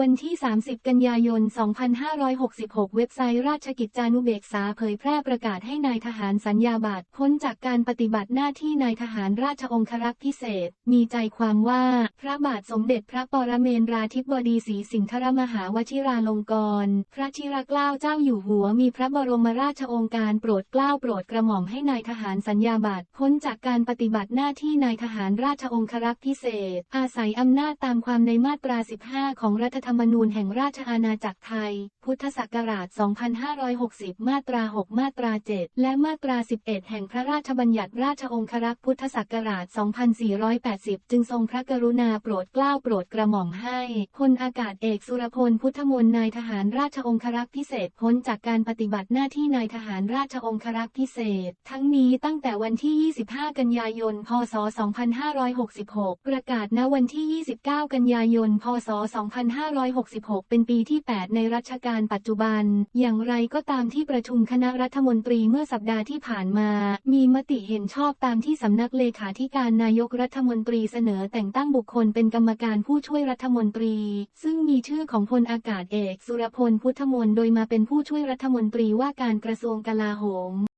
วันที่ 30 กันยายน 2566 เว็บไซต์ราชกิจจานุเบกษาเผยแพร่ประกาศให้นายทหารสัญญาบัตรพ้นจากการปฏิบัติหน้าที่นายทหารราชองครักษ์พิเศษ มีใจความว่า พระบาทสมเด็จพระปรเมนทราธิบดีศรีสิงครมหาวชิราลงกรณพระชิรเกล้าเจ้าอยู่หัวมีพระบรมราชองการโปรดเกล้าโปรดกระหม่อมให้นายทหารสัญญาบัตรพ้นจากการปฏิบัติหน้าที่นายทหารราชองครักษ์พิเศษ อาศัยอำนาจตามความในมาตรา 15 ของรัฐธรรมรรมนูญแห่งราชอาณาจักรไทย พุทธศักราช 2560 มาตรา 6 มาตรา 7 และมาตรา 11 แห่งพระราชบัญญัติราชองครักษ์พุทธศักราช 2480 จึงทรงพระกรุณาโปรดเกล้าโปรดกระหม่อมให้พลอากาศเอกสุรพลพุทธมนนายทหารราชองครักษ์พิเศษพ้นจากการปฏิบัติหน้าที่นายทหารราชองครักษ์พิเศษ ทั้งนี้ตั้งแต่วันที่ 25 กันยายน พศ 2566 ประกาศณวันที่ 29 กันยายน พศ 2 2566 เป็นปีที่ 8 ในรัชกาลปัจจุบัน อย่างไรก็ตามที่ประชุมคณะรัฐมนตรีเมื่อสัปดาห์ที่ผ่านมา มีมติเห็นชอบตามที่สำนักเลขาธิการนายกรัฐมนตรีเสนอแต่งตั้งบุคคลเป็นกรรมการผู้ช่วยรัฐมนตรี ซึ่งมีชื่อของพลอากาศเอก สุรพลพุทธมนต์โดยมาเป็นผู้ช่วยรัฐมนตรีว่าการกระทรวงกลาโหม